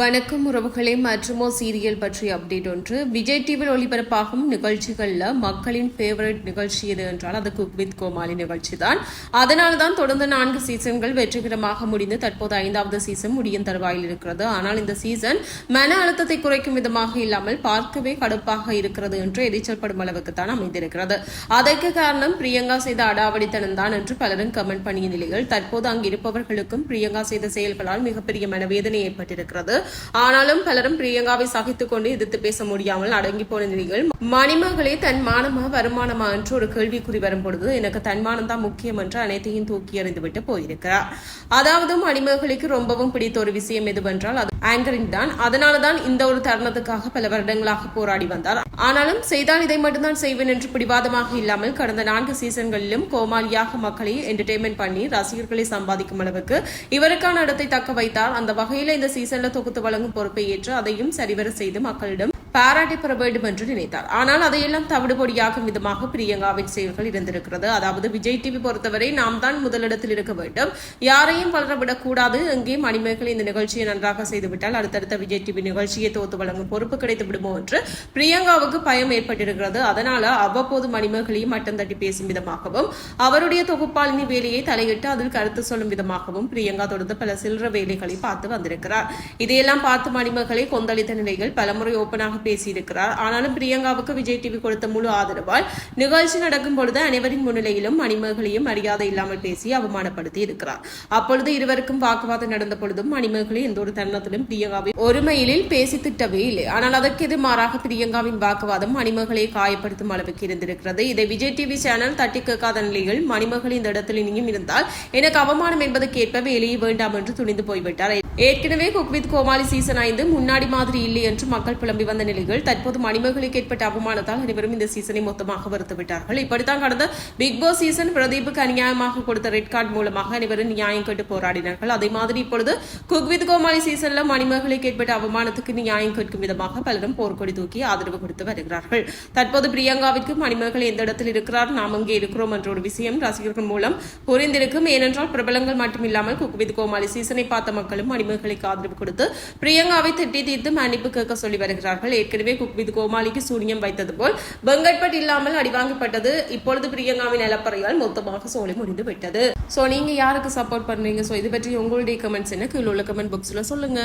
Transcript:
வணக்கம் உறவுகளே மற்றுமோ சீரியல் பற்றிய அப்டேட் ஒன்று. விஜய் டிவியில் ஒளிபரப்பாகும் நிகழ்ச்சிகளில் மக்களின் ஃபேவரட் நிகழ்ச்சி எது என்றால் அது குக் வித் கோமாளி நிகழ்ச்சி தான் அதனால தான் தொடர்ந்து நான்கு சீசன்கள் வெற்றிகரமாக முடிந்து தற்போது ஐந்தாவது சீசன் முடியும் தருவாயில் இருக்கிறது. ஆனால் இந்த சீசன் மன அழுத்தத்தை குறைக்கும் விதமாக இல்லாமல் பார்க்கவே கடுப்பாக இருக்கிறது என்று எரிச்சல் படும் அளவுக்கு தான் அமைந்திருக்கிறது. அதற்கு காரணம் பிரியங்கா செய்த அடாவடித்தனம் தான் என்று பலரும் கமெண்ட் பண்ணிய நிலையில் தற்போது அங்கு இருப்பவர்களுக்கும் பிரியங்கா செய்த செயல்களால் மிகப்பெரிய மனவேதனை ஏற்பட்டிருக்கிறது. ஆனாலும் பலரும் பிரியங்காவை சகித்துக் கொண்டு எதிர்த்து பேச முடியாமல் அடங்கி போன நிலையில் மணிமகளே தன்மானமா வருமானமா என்று ஒரு கேள்விக்குறி வரும் பொழுது எனக்கு தன்மானம் தான் முக்கியம் என்று அனைத்தையும் தூக்கி எறிந்துவிட்டு போயிருக்கிறார். அதாவது மணிமகளுக்கு ரொம்பவும் பிடித்த ஒரு விஷயம் எதுவென்றால் அது ஆங்கரிங் தான். அதனாலதான் இந்த ஒரு தருணத்துக்காக பல வருடங்களாக போராடி வந்தார். ஆனாலும் செய்தால் இதை மட்டும்தான் செய்வேன் என்று பிடிவாதமாக இல்லாமல் கடந்த நான்கு சீசன்களிலும் கோமாளியாக மக்களை என்டர்டைன்மெண்ட் பண்ணி ரசிகர்களை சம்பாதிக்கும் அளவுக்கு இவருக்கான இடத்தை தக்க வைத்தார். அந்த வகையில் இந்த சீசன்ல தொகுத்து வழங்கும் பொறுப்பை ஏற்று அதையும் சரிவர செய்து மக்களிடம் பாராட்டி பெற வேண்டும் என்று நினைத்தார். ஆனால் அதையெல்லாம் தவிடுபொடியாகும் விதமாக பிரியங்காவின் செயல்கள் இருந்திருக்கிறது. அதாவது விஜய் டிவி பொறுத்தவரை நாம் தான் முதலிடத்தில் இருக்க வேண்டும். யாரையும் வளர விடக்கூடாது எங்கே மணிமேகலை இந்த நிகழ்ச்சியை நன்றாக செய்துவிட்டால் அடுத்தடுத்த விஜய் டிவி நிகழ்ச்சியை தோத்து வழங்கும் பொறுப்பு கிடைத்து விடுமோ என்று பிரியங்காவுக்கு பயம் ஏற்பட்டிருக்கிறது. அதனால அவ்வப்போது மணிமேகலையும் மட்டம் தட்டி பேசும் விதமாகவும் அவருடைய தொகுப்பாளினி வேலையை தலையிட்டு அதில் கருத்து சொல்லும் விதமாகவும் பிரியங்கா தொடர்ந்து பல சில்லற வேலைகளை பார்த்து வந்திருக்கிறார். இதையெல்லாம் பார்த்து மணிமகளை கொந்தளித்த நிலையில் பலமுறை ஓப்பனாக பேசியிருக்கிறார். ஆனாலும் பிரியங்காவுக்கு விஜய் டிவி கொடுத்த முழு ஆதரவால் நிகழ்ச்சி நடக்கும் பொழுது அனைவரின் முன்னிலையிலும் மணிமகளையும் மரியாதை இல்லாமல் பேசி அவமானப்படுத்தி இருக்கிறார். அப்பொழுது இருவருக்கும் வாக்குவாதம் நடந்த பொழுதும் மணிமேகலை எந்த ஒரு தருணத்திலும் பிரியங்காவை ஒருமையிலில் பேசி திட்டவே இல்லை. ஆனால் அதற்கு எதிர்மாறாக பிரியங்காவின் வாக்குவாதம் மணிமகளை காயப்படுத்தும் அளவுக்கு இருந்திருக்கிறது. இதை விஜய் டிவி சேனல் தட்டி கேட்காத நிலையில் மணிமகள் இந்த இடத்தில் இனியும் இருந்தால் எனக்கு அவமானம் என்பதற்கேற்ப வெளியே வேண்டாம் என்று துணிந்து போய்விட்டார். ஏற்கனவே குக்வித் கோமாளி சீசன் ஐந்து முன்னாடி மாதிரி இல்லை என்று மக்கள் புலம்பி வந்த நிலையில் தற்போது மணிமகளுக்கு ஏற்பட்ட அவமானத்தால் அனைவரும் இந்த சீசனை மொத்தமாக வருத்து விட்டார்கள். இப்படித்தான் கடந்த பிக் பாஸ் சீசன் பிரதீப்புக்கு அநியாயமாக கொடுத்த ரெட் கார்டு மூலமாக அனைவரும் நியாயம் கேட்டு போராடினார்கள். அதே மாதிரி இப்பொழுது குக் வித் கோமாளி சீசன்ல மணிமகளுக்கு ஏற்பட்ட அவமானத்துக்கு நியாயம் கேட்கும் விதமாக பலரும் போர்க்கொடி தூக்கி ஆதரவு கொடுத்து வருகிறார்கள். தற்போது பிரியங்காவிற்கு மணிமகள் எந்த இடத்தில் இருக்கிறார் நாம் அங்கே இருக்கிறோம் என்ற ஒரு விஷயம் ரசிகர்கள் மூலம் புரிந்திருக்கும். ஏனென்றால் பிரபலங்கள் மட்டுமில்லாமல் குக் வித் கோமாளி சீசனை பார்த்த மக்களும் மணிமகளுக்கு ஆதரவு கொடுத்து பிரியங்காவை திட்டி தீர்த்து மன்னிப்பு கேட்க சொல்லி வருகிறார்கள். ஏற்கனவே குக் வித் கோமாளிக்கு சூனியம் வைத்தது போல் பெங்கட்பட் இல்லாமல் அடிவாங்கப்பட்டது. இப்பொழுது பிரியங்காவின் நிலப்பறையால் மொத்தமாக சோலை முடிந்து விட்டது. சோ நீங்க யாருக்கு சப்போர்ட் பண்றீங்க சோ இது பற்றி உங்களுடைய கமெண்ட்ஸ் என்ன? கீழே உள்ள கமெண்ட் பாக்ஸ்ல சொல்லுங்க.